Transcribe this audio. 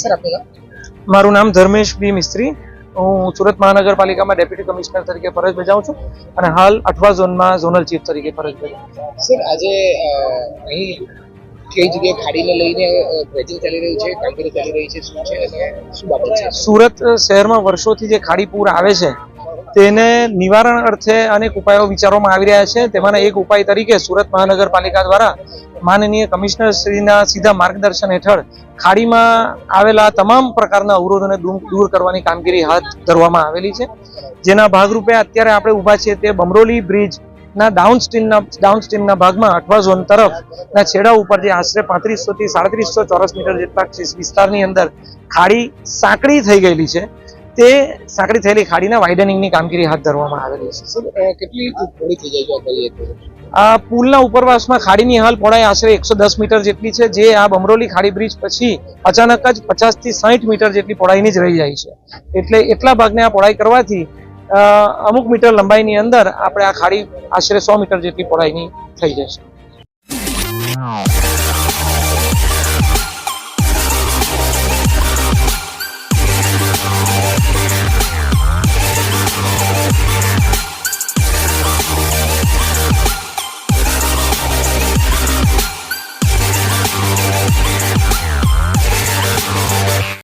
Sir આપનું નામ? મારું નામ ધર્મેશ બી મિસ્ત્રી. હું સુરત મહાનગરપાલિકામાં ડેપ્યુટી કમિશનર તરીકે ફરજ બજાવું છું અને હાલ અઠવા ઝોનમાં ઝોનલ ચીફ તરીકે ફરજ બજાવું સર આજે અહીં કઈ જગ્યાએ ખાડીને લઈને ચાલી રહ્યું છે કામગીરી ચાલી રહી છે શું છે અને શું બાબત છે? સુરત શહેરમાં વર્ષોથી જે ખાડી પૂર આવે છે તેને નિવારણ અર્થે અનેક ઉપાયો વિચારવામાં આવી રહ્યા છે. તેમાંના એક ઉપાય તરીકે સુરત મહાનગરપાલિકા દ્વારા માનનીય કમિશનર સીધા માર્ગદર્શન હેઠળ ખાડીમાં આવેલા તમામ પ્રકારના અવરોધોને દૂર કરવાની કામગીરી હાથ ધરવામાં આવેલી છે. જેના ભાગરૂપે અત્યારે આપણે ઊભા છીએ તે બમરોલી બ્રિજ ના ડાઉન સ્ટ્રીમના ભાગમાં અઠવા ઝોન તરફના છેડા ઉપર જે આશરે પાંત્રીસો થી સાડત્રીસો ચોરસ મીટર જેટલા વિસ્તારની અંદર ખાડી સાંકડી થઈ ગયેલી છે. તે સાંકડી થયેલી ખાડીના વાઇડનિંગની કામગીરી હાથ ધરવામાં આવેલી છે. કેટલી પહોળી થઈ જાય આ પુલના ઉપરવાસમાં ખાડીની હાલ પહોળાઈ આશરે એકસો દસ મીટર જેટલી છે જે આ બમરોલી ખાડી બ્રિજ પછી અચાનક જ પચાસથી સાઠ મીટર જેટલી પહોળાઈની જ રહી જાય છે. એટલે એટલા ભાગને આ પહોળાઈ કરવાથી અમુક મીટર લંબાઈની અંદર આપણે આ ખાડી આશરે સો મીટર જેટલી પહોળાઈની થઈ જશે.